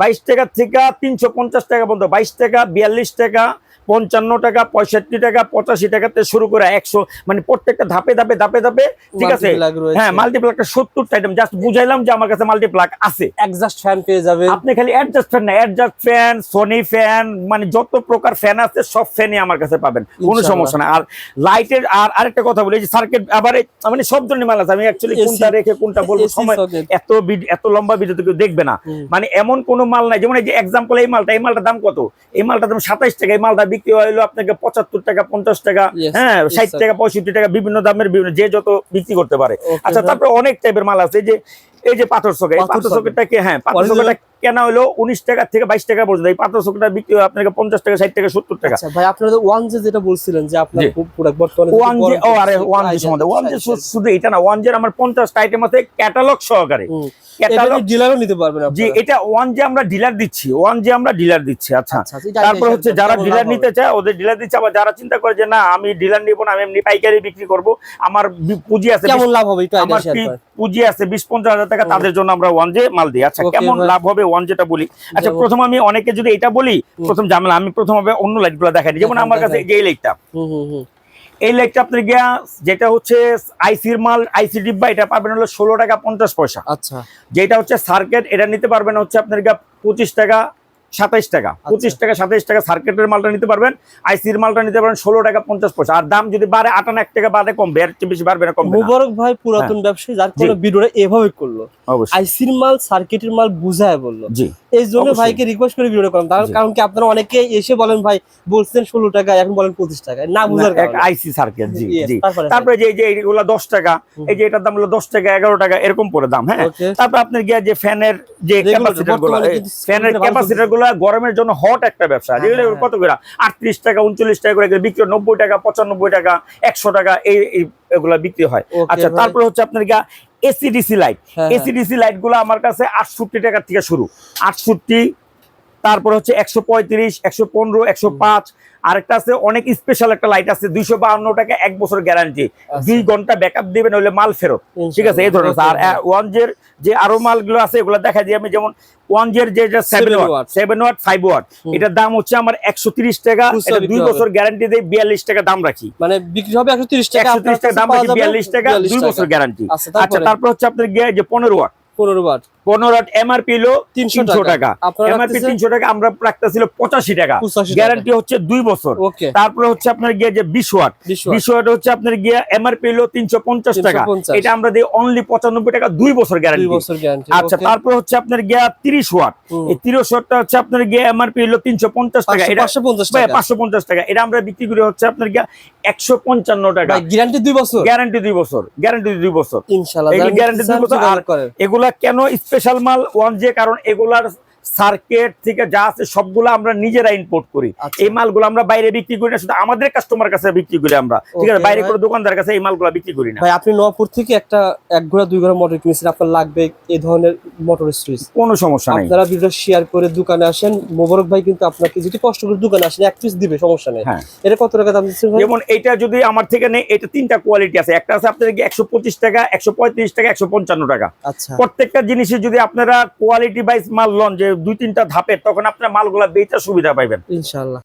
বাইশ টাকা থেকে তিনশো পঞ্চাশ টাকা পর্যন্ত বাইশ টাকা বিয়াল্লিশ টাকা পঞ্চান্ন টাকা পঁয়ষট্টি টাকা পঁচাশি টাকাতে শুরু করে একশো মানে প্রত্যেকটা ধাপে ধাপে ধাপে ধাপে ঠিক আছে? হ্যাঁ মাল্টিপ্লাকটা সত্তরটা আইটেম জাস্ট বুঝাইলাম যে আমার কাছে মাল্টিপ্লাক আছে। একজাস্ট ফ্যান পেয়ে যাবেন। আপনি খালি অ্যাডজাস্ট ফ্যান না অ্যাডজাস্ট ফ্যান সোনি ফ্যান মানে যত প্রকার ফ্যান আছে সব ফ্যানই আমার কাছে পাবেন। কোনো সমস্যা না। আর লাইটের আর আরেকটা কথা বলি যে সার্কিট আবার মানে সব ধরনের মাল আছে। আমি অ্যাকচুয়ালি কোনটা রেখে কোনটা বলব সময় এত এত লম্বা ভিডিও তো কেউ দেখবে না। মানে এমন কোন মাল নাই যেমন এই যে এক্সাম্পল এই মালটা এই মালটার দাম কত এই মালটা দাম সাতাইশ টাকা এই মালটা বিক্রি হইল আপনাকে পঁচাত্তর টাকা পঞ্চাশ টাকা হ্যাঁ ষাট. টাকা পঁয়ষট্টি টাকা বিভিন্ন দামের বিভিন্ন যে যত বিক্রি করতে পারে আচ্ছা তারপরে অনেক টাইপের মাল আছে এই যে এই যে পাথর চোখা পাথর। চোখেরটাকে হ্যাঁ পাথর Original? কেনা হলো উনিশ টাকা থেকে বাইশ টাকা পর্যন্ত। এই পাথর চোখটা বিক্রি হয় আপনাকে পঞ্চাশ টাকা ষাট টাকা সত্তর টাকা। আচ্ছা ভাই আপনারা ওয়ান যে যেটা বলছিলেন যে আপনার জি। ওয়ান জি গরম ও আরে ওয়ান জি সম্বন্ধে। One G. শুধু এটা না ওয়ান জি আমার পঞ্চাশটা আইটেম আছে ক্যাটালগ সহকারে। ক্যাটালগ ডিলারও নিতে পারবেন জি এটা ওয়ান যে আমরা ডিলার দিচ্ছি ওয়ান যে আমরা ডিলার দিচ্ছি আচ্ছা। আচ্ছা, এটা তারপর হচ্ছে যারা ডিলার নিতে চায় ওদের ডিলার দিচ্ছে আবার যারা চিন্তা করে যে না আমি ডিলার নিব না আমি এমনি পাইকারি বিক্রি করব আমার পুঁজি আছে কেমন লাভ হবে আমার পুঁজি আছে বিশ পঞ্চাশ হাজার টাকা তাদের জন্য আমরা ওয়ান জে মাল দিই। আচ্ছা কেমন লাভ হবে ওয়ান যেটা বলি। আচ্ছা প্রথম আমি অনেকে যদি এটা বলি প্রথম জামেলা আমি প্রথম হবে অন্য লাইটগুলো দেখাই। যেমন আমার কাছে। এই যে লাইটটা। এই লাইটটা আপনার গিয়া যেটা হচ্ছে আইসির মাল আইসি ডিব্বা এটা পাবেন হলো ষোলো টাকা পঞ্চাশ পয়সা। আচ্ছা। যেটা হচ্ছে সার্কেট এটা নিতে পারবেন হচ্ছে আপনার গিয়া পঁচিশ টাকা সাতাইশ টাকা আচ্ছা। পঁচিশ টাকা সাতাইশ টাকা সার্কেটের মালটা নিতে পারবেন আইসির মালটা নিতে পারবেন ষোলো টাকা পঞ্চাশ পয়সা। আর দাম যদি বাড়ে আটান্ন এক টাকা বাড়ে কমবে এর চেয়ে বেশি বাড়বে না কমবে মুবারক ভাই পুরাতন ব্যবসায়ী যার কোনো ভিডিওটা এভাবে করল। আইসির মাল সার্কিটের মাল বুঝায় বলল। জি। এই জন্য ভাইকে রিকোয়েস্ট করে ভিডিওটা করেন তার কারণ কি আপনারা অনেকে এসে বলেন ভাই বলছেন ষোলো টাকা এখন বলেন পঁচিশ টাকা। না বুঝার আইসি সার্কেট জি জি। তারপরে যে এই যে এইগুলো দশ টাকা এই যে এটার দাম হলো দশ টাকা এগারো টাকা এরকম পরে দাম হ্যাঁ. তারপর আপনার গিয়ে যে ফ্যানের যে ক্যাপাসিটারগুলো ফ্যানের ক্যাপাসিটারগুলো গরমের জন্য হট একটা ব্যবসা। হ্যাঁ, যেগুলো হ্যাঁ, কত করে? আটত্রিশ টাকা উনচল্লিশ টাকা করে বিক্রি হয়, নব্বই টাকা পঁচানব্বই টাকা একশো টাকা এই এগুলা বিক্রি হয়। আচ্ছা। তারপরে হচ্ছে আপনার গা এসিডিসি লাইট হ্যাঁ, এসিডিসি লাইটগুলো আমার কাছে আটষট্টি টাকা থেকে শুরু। আটষট্টি তারপর হচ্ছে একশো পঁয়ত্রিশ একশো পনেরো একশো পাঁচ। আরেকটা আছে অনেক স্পেশাল একটা লাইট আছে দুইশো বাহান্ন টাকা এক বছর গ্যারান্টি দুই ঘণ্টা ব্যাকআপ দিবেন হলে মাল ফেরত। ঠিক আছে এই ধরনের আচ্ছা। আর ওয়ান জের যে আরও মালগুলো আছে এগুলো দেখা যায় আমি যেমন ওয়ান জের যে seven watt seven watt five watt এটার দাম হচ্ছে আমার একশো তিরিশ টাকা দুই বছর গ্যারান্টি দেয় বিয়াল্লিশ টাকা দাম রাখি। মানে বিক্রি হবে একশো তিরিশ টাকা একশো তিরিশ টাকা দাম রাখি বিয়াল্লিশ টাকা দুই বছর গ্যারান্টি আচ্ছা, আচ্ছা তারপর হচ্ছে আপনার যে পনেরো ওয়াট পনেরো বার পনেরো এমআরপি হলো তিনশো টাকা। এমআরপি তিনশো টাকা আমরা রাখতেছিল পঁচাশি টাকা। গ্যারান্টি হচ্ছে দুই বছর। তারপরে হচ্ছে আপনার গিয়ে যে বিশ ওয়াট। বিশ ওয়াট। হচ্ছে আপনার গিয়ে এমআরপি হলো তিনশো পঞ্চাশ টাকা। এটা আমরা দিই অনলি পঁচানব্বই টাকা দুই বছর গ্যারান্টি আচ্ছা তারপর হচ্ছে আপনার গিয়া তিরিশ ওয়াট। হুম। এই তিরিশ ওয়াটটা হচ্ছে আপনার গিয়ে এমআরপি হলো তিনশো পঞ্চাশ টাকা। এটা পাঁচশো পঞ্চাশ টাকা। এটা আমরা বিক্রি করি হচ্ছে আপনার গিয়া একশো পঞ্চান্ন টাকা। গ্যারান্টি দুই বছর? গ্যারান্টি দুই বছর। গ্যারান্টি দুই বছর। দুই বছর। আর এগুলা কেন স্পেশাল মাল ওয়ান যে কারণ এগুলার সার্কেট থেকে যা আছে সবগুলো আমরা নিজেরা ইম্পোর্ট করি। আচ্ছা। এই মালগুলো আমরা বাইরে বিক্রি করি না শুধু আমাদের কাস্টমার কাছে বিক্রি করি আমরা। ঠিক আছে বাইরে কোনো দোকানদার কাছে এই মালগুলো বিক্রি করি না। ভাই আপনি নপুর থেকে একটা এক ঘোড়া দুই ঘোড়া মোটর কিনেছেন আপনার লাগবে এই ধরনের মোটর সুইচ কোনো সমস্যা নেই। আপনারা ভিডিও শেয়ার করে দোকানে আসেন। মোবারক ভাই কিন্তু আপনাকে যদি কষ্ট করে দোকানে আসেন এক পিস দিবে সমস্যা নেই। হ্যাঁ। এটা কত টাকা দাম দিচ্ছেন যেমন এটা যদি আমার থেকে নেই এটা তিনটা কোয়ালিটি আছে। একটা আছে আপনার একশো পঁচিশ টাকা একশো পঁয়ত্রিশ টাকা একশো পঞ্চান্ন টাকা। আচ্ছা। প্রত্যেকটা জিনিসে যদি আপনারা কোয়ালিটি ওয়াইজ মাল লন যে দুই তিনটা ধাপের তখন আপনার মালগুলা বেচা সুবিধা পাইবেন। ইনশাআল্লাহ।